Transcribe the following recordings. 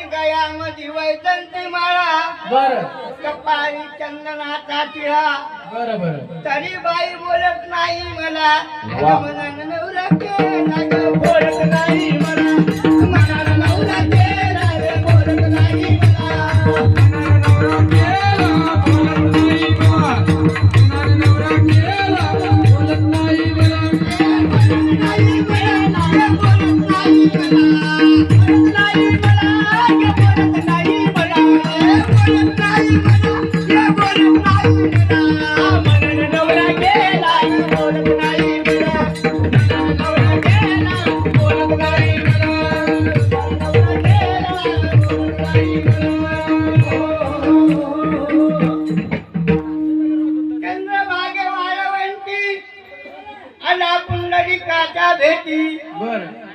मन गयामध्ये वैजंती माळा. बर. कपाळी चंदनाचा तिळा बर बर. तरी बाई बोलत नाही मला. नवरा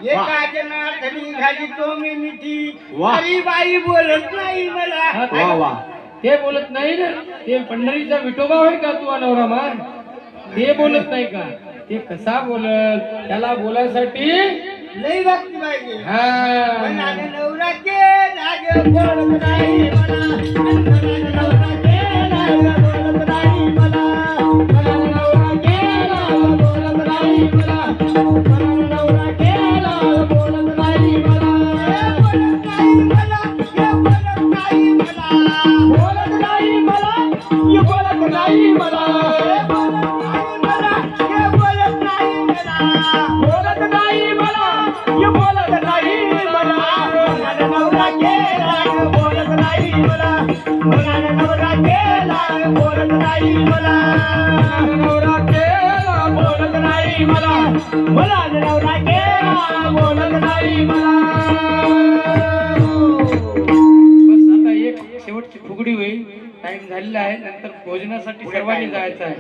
एका जनार्दनी घाली तो मी मिठी. बाई बोलत नाही मला. वा वा. ते बोलत नाही ना ते पंढरीचा विठोबा होय का तू नवरा मान ते बोलत नाही का? ते कसा बोलत? त्याला बोलायसाठी लई भक्ती पाहिजे. हा. नवरा नाही मला. मनाने नवरा केला ग बोलत नाही मला. मनाने नवरा केला बोलत नाही मला. मनाने नवरा केला बोलत नाही बस आता एक शेवटची फुगडी होईल. टाइम झालेला आहे. नंतर भोजनासाठी सर्वांनी जायचं आहे.